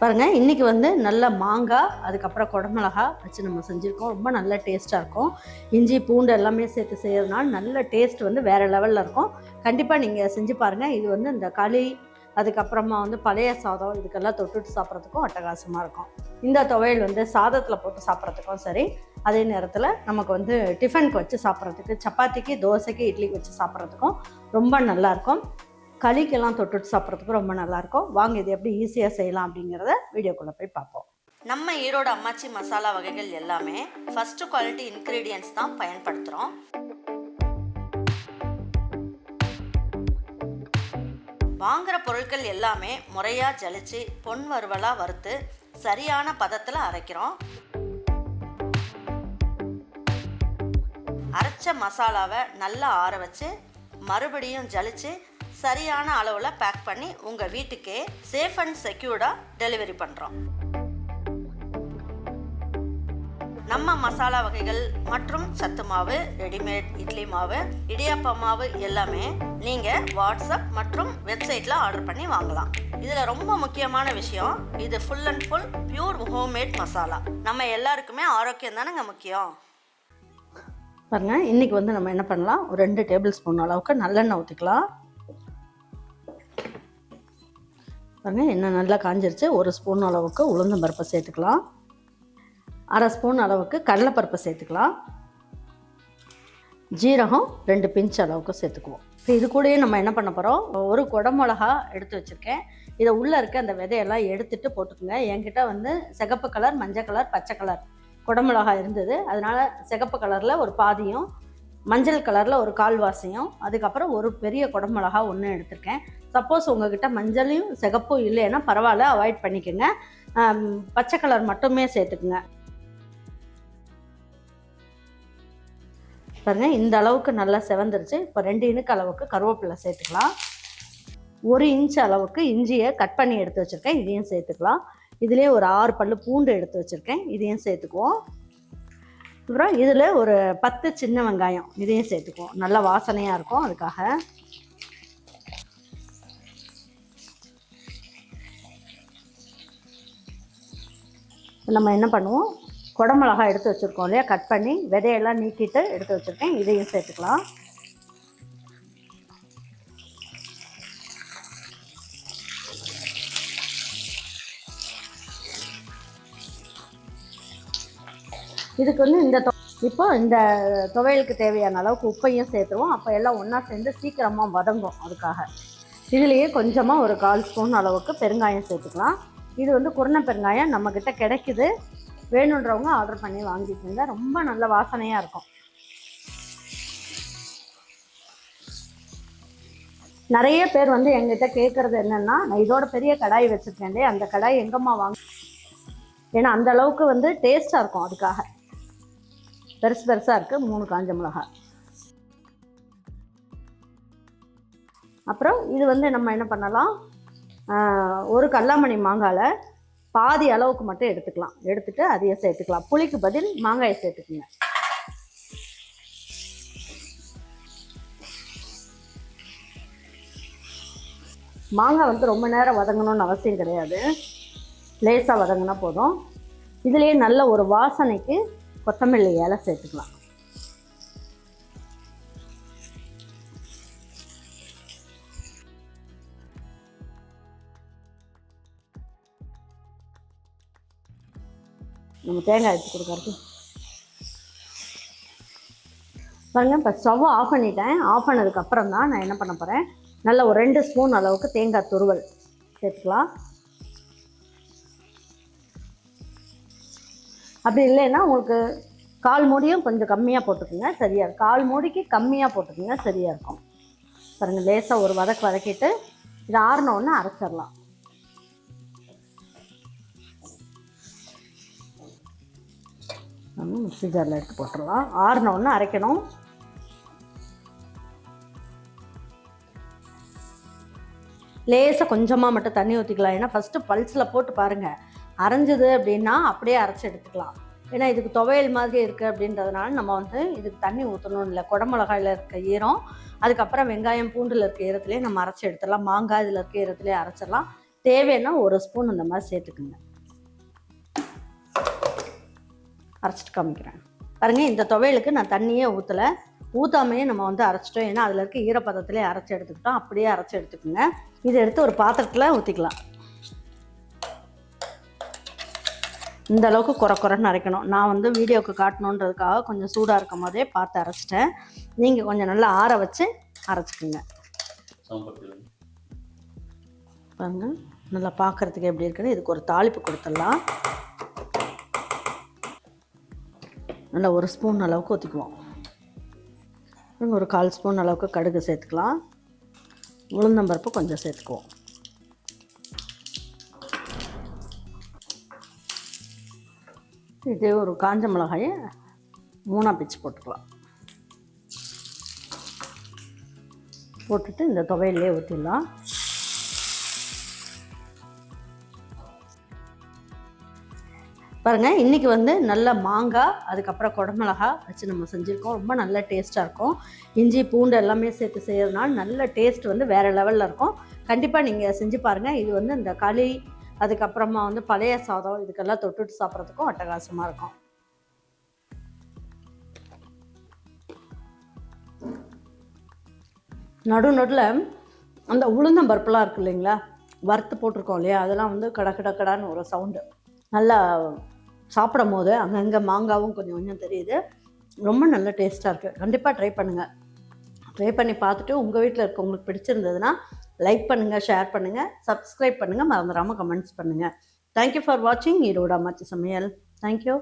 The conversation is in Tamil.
பாருங்கள் இன்றைக்கி வந்து நல்ல மாங்காய் அதுக்கப்புறம் குடமிளகா வச்சு நம்ம செஞ்சுருக்கோம். ரொம்ப நல்ல டேஸ்ட்டாக இருக்கும். இஞ்சி பூண்டு எல்லாமே சேர்த்து செய்யறதுனால நல்ல டேஸ்ட் வந்து வேறு லெவலில் இருக்கும். கண்டிப்பாக நீங்கள் செஞ்சு பாருங்கள் இது வந்து இந்த களி அதுக்கப்புறமா வந்து பழைய சாதம் இதுக்கெல்லாம் தொட்டுட்டு சாப்பிட்றதுக்கும் அட்டகாசமாக இருக்கும். இந்த துவையல் வந்து சாதத்தில் போட்டு சாப்பிட்றதுக்கும் சரி அதே நேரத்தில் நமக்கு வந்து டிஃபனுக்கு வச்சு சாப்பிட்றதுக்கு சப்பாத்திக்கு தோசைக்கு இட்லிக்கு வச்சு சாப்பிட்றதுக்கும் ரொம்ப நல்லாயிருக்கும் களிக்கெல்லாம் தொட்டுட்டு சாப்பிட்றதுக்கு ரொம்ப நல்லாயிருக்கும். வாங்க இது எப்படி ஈஸியாக செய்யலாம் அப்படிங்கிறத வீடியோக்குள்ளே போய் பார்ப்போம். நம்ம ஈரோடு அம்மாச்சி மசாலா வகைகள் எல்லாமே ஃபஸ்ட்டு குவாலிட்டி இன்க்ரீடியன்ஸ் தான் பயன்படுத்துகிறோம் வாங்குகிற பொருட்கள் எல்லாமே முறையாக ஜலிச்சு பொன் வறுவலாக வறுத்து சரியான பதத்தில் அரைக்கிறோம். அரைச்ச மசாலாவை நல்லா ஆற வச்சு மறுபடியும் ஜலிச்சு சரியான அளவில் பேக் பண்ணி உங்கள் வீட்டுக்கே சேஃப் அண்ட் செக்யூர்டாக டெலிவரி பண்ணுறோம் நம்ம மசாலா வகைகள் மற்றும் சத்து மாவு ரெடிமேட் இட்லி மாவு இடியாப்ப மாவு எல்லாமே நீங்கள் வாட்ஸ்அப் மற்றும் வெப்சைட்டில் ஆர்டர் பண்ணி வாங்கலாம். இதில் ரொம்ப முக்கியமான விஷயம் இது full and full pure homemade masala. நம்ம எல்லாருக்குமே ஆரோக்கியம் தானேங்க முக்கியம்? பாருங்கள் இன்றைக்கி வந்து நம்ம என்ன பண்ணலாம்? ஒரு ரெண்டு டேபிள் ஸ்பூன் அளவுக்கு நல்லெண்ணெய் ஊற்றிக்கலாம் பாருங்கள் எண்ணெய் நல்லா காஞ்சிருச்சு. ஒரு ஸ்பூன் அளவுக்கு உளுந்தம் பருப்பை சேர்த்துக்கலாம். அரை ஸ்பூன் அளவுக்கு கடலைப்பருப்பை சேர்த்துக்கலாம். ஜீரகம் ரெண்டு பிஞ்ச் அளவுக்கு சேர்த்துக்குவோம். இப்போ இது கூடயே நம்ம என்ன பண்ண போகிறோம் ஒரு குடமிளகா எடுத்து வச்சுருக்கேன். இதை உள்ளே இருக்க அந்த விதையெல்லாம் எடுத்துட்டு போட்டுக்கோங்க. என்கிட்ட வந்து சிகப்பு கலர் மஞ்சள் கலர் பச்சை கலர் குடமிளகா இருந்தது. அதனால் சிகப்பு கலரில் ஒரு பாதியும் மஞ்சள் கலரில் ஒரு கால்வாசியும் அதுக்கப்புறம் ஒரு பெரிய குடமிளகா ஒன்று எடுத்திருக்கேன். சப்போஸ் உங்ககிட்ட மஞ்சளையும் சிகப்பும் இல்லைன்னா பரவாயில்ல அவாய்ட் பண்ணிக்கோங்க. பச்சை கலர் மட்டுமே சேர்த்துக்குங்க. பாருங்க இந்த அளவுக்கு நல்லா செவந்துருச்சு. இப்போ ரெண்டு இனுக்கு அளவுக்கு கருவேப்பிலை சேர்த்துக்கலாம். ஒரு இன்ச் அளவுக்கு இஞ்சியை கட் பண்ணி எடுத்து வச்சுருக்கேன். இதையும் சேர்த்துக்கலாம். இதுலேயே ஒரு ஆறு பல் பூண்டு எடுத்து வச்சுருக்கேன். இதையும் சேர்த்துக்குவோம். அப்புறம் இதில் ஒரு பத்து சின்ன வெங்காயம். இதையும் சேர்த்துக்குவோம். நல்ல வாசனையாக இருக்கும் அதுக்காக. நம்ம என்ன பண்ணுவோம்? குடமிளகா எடுத்து வச்சுருக்கோம் இல்லையா? கட் பண்ணி விதையெல்லாம் நீக்கிட்டு எடுத்து வச்சுருக்கேன். இதையும் சேர்த்துக்கலாம். இதுக்கு வந்து இந்த இப்போ இந்த துவையலுக்கு தேவையான அளவுக்கு உப்பையும் சேர்த்துருவோம். அப்போ எல்லாம் ஒன்றா சேர்ந்து சீக்கிரமாக வதங்கும் அதுக்காக. இதுலேயே கொஞ்சமாக ஒரு கால் ஸ்பூன் அளவுக்கு பெருங்காயம் சேர்த்துக்கலாம். இது வந்து குருணை பெருங்காயம் நம்மக்கிட்ட கிடைக்குது. வேணுன்றவங்க ஆர்டர் பண்ணி வாங்கிக்கோங்க. ரொம்ப நல்ல வாசனையாக இருக்கும். நிறைய பேர் வந்து எங்கிட்ட கேட்குறது என்னென்னா நான் இதோட பெரிய கடாய் வச்சுருக்கேன்டே அந்த கடாய் எங்கம்மா வாங்க ஏன்னா அந்த அளவுக்கு வந்து டேஸ்ட்டாக இருக்கும் அதுக்காக. பெருசு பெருசாக இருக்குது மூணு காஞ்ச மிளகாய் அப்புறம் இது வந்து நம்ம என்ன பண்ணலாம்? ஒரு கல்லாமணி மாங்காயில் பாதி அளவுக்கு மட்டும் எடுத்துக்கலாம். எடுத்துட்டு அதையே சேர்த்துக்கலாம். புளிக்கு பதில் மாங்காயை சேர்த்துக்குங்க. மாங்காய் வந்து ரொம்ப நேரம் வதங்கணும்னு அவசியம் கிடையாது. லேசாக வதங்கினா போதும். இதுலேயே நல்ல ஒரு வாசனைக்கு கொத்தமல்லி இலை சேர்த்துக்கலாம். நம்ம தேங்காய் எடுத்து கொடுக்கறது பாருங்க இப்போ ஸ்டவ்வை ஆஃப் பண்ணிட்டேன். ஆஃப் பண்ணதுக்கப்புறம் தான் நான் என்ன பண்ண போகிறேன் நல்ல ஒரு ரெண்டு ஸ்பூன் அளவுக்கு தேங்காய் துருவல் சேர்த்துக்கலாம். அப்படி இல்லைன்னா உங்களுக்கு கால் மூடியும் கொஞ்சம் கம்மியாக போட்டுக்கோங்க சரியாக இருக்கும். கால் மூடிக்கு கம்மியாக போட்டுக்கோங்க சரியாக இருக்கும். பாருங்கள் லேசாக ஒரு வதக்கு வதக்கிட்டு இது ஆறின உடனே அரைச்சிடலாம். நம்ம மிக்சி ஜாரில் எடுத்து போட்டுடலாம். ஆறின ஒன்று அரைக்கணும். லேசாக கொஞ்சமாக மட்டும் தண்ணி ஊற்றிக்கலாம் ஏன்னா ஃபஸ்ட்டு பல்ஸில் போட்டு பாருங்கள் அரைஞ்சது அப்படின்னா அப்படியே அரைச்சி எடுத்துக்கலாம். ஏன்னா இதுக்கு துவையல் மாதிரி இருக்குது அப்படின்றதுனால நம்ம வந்து இதுக்கு தண்ணி ஊற்றணும் இல்லை. குடமிளகாயில் இருக்க ஈரம் அதுக்கப்புறம் வெங்காயம் பூண்டில் இருக்க ஈரத்துலேயே நம்ம அரைச்சி எடுத்துடலாம். மாங்காய் இதில் இருக்க ஈரத்துலேயே அரைச்சிடலாம். தேவைன்னா ஒரு ஸ்பூன் அந்த மாதிரி சேர்த்துக்குங்க. அரைச்சிட்டு காமிக்கிறேன். பாருங்க இந்த துவையலுக்கு நான் தண்ணியே ஊற்றலை ஊற்றாமையே நம்ம வந்து அரைச்சிட்டோம். ஏன்னா அதில் இருக்க ஈரப்பதத்திலே அரைச்சி எடுத்துக்கிட்டோம். அப்படியே அரைச்சி எடுத்துக்கோங்க. இதை எடுத்து ஒரு பாத்திரத்தில் ஊற்றிக்கலாம் இந்த அளவுக்கு குறை குறைன்னு அரைக்கணும். நான் வந்து வீடியோவுக்கு காட்டணுன்றதுக்காக கொஞ்சம் சூடாக இருக்கும் போதே பார்த்து அரைச்சிட்டேன். நீங்கள் கொஞ்சம் நல்லா ஆற வச்சு அரைச்சிக்கோங்க. பாருங்கள் பாருங்க நல்லா பார்க்குறதுக்கு எப்படி இருக்குன்னு இதுக்கு ஒரு தாளிப்பு கொடுத்துடலாம். நல்லா ஒரு ஸ்பூன் அளவுக்கு ஊற்றிக்குவோம் ஒரு கால் ஸ்பூன் அளவுக்கு கடுகு சேர்த்துக்கலாம். உளுந்தம்பருப்பு கொஞ்சம் சேர்த்துக்குவோம். இதே ஒரு காஞ்ச மிளகாயை மூணாக பிச்சு போட்டுக்கலாம். போட்டுட்டு இந்த துவையிலே ஊற்றிடலாம் பாருங்கள் இன்றைக்கி வந்து நல்ல மாங்காய் அதுக்கப்புறம் குடமிளகா வச்சு நம்ம செஞ்சுருக்கோம். ரொம்ப நல்ல டேஸ்ட்டாக இருக்கும். இஞ்சி பூண்டு எல்லாமே சேர்த்து செய்கிறதுனால நல்ல டேஸ்ட் வந்து வேறு லெவலில் இருக்கும். கண்டிப்பாக நீங்கள் செஞ்சு பாருங்கள் இது வந்து இந்த களி அதுக்கப்புறமா வந்து பழைய சாதம் இதுக்கெல்லாம் தொட்டுட்டு சாப்பிட்றதுக்கும் அட்டகாசமாக இருக்கும். நடு நடுவில் அந்த உளுந்தம்பருப்புலாம் இருக்கு இல்லைங்களா? வறுத்து போட்டிருக்கோம் இல்லையா? அதெல்லாம் வந்து கட கட கடான்னு ஒரு சவுண்டு நல்லா சாப்பிடும் போது அங்கங்கே மாங்காவும் கொஞ்சம் கொஞ்சம் தெரியுது. ரொம்ப நல்ல டேஸ்ட்டாக இருக்குது கண்டிப்பாக ட்ரை பண்ணுங்கள் ட்ரை பண்ணி பார்த்துட்டு உங்கள் வீட்டில் இருக்கவங்களுக்கு பிடிச்சிருந்ததுன்னா லைக் பண்ணுங்கள் ஷேர் பண்ணுங்கள் சப்ஸ்கிரைப் பண்ணுங்கள் மறந்துடாமல் கமெண்ட்ஸ் பண்ணுங்கள் தேங்க்யூ ஃபார் வாட்சிங் ஈரோடா அம்மாச்சி சமையல். தேங்க்யூ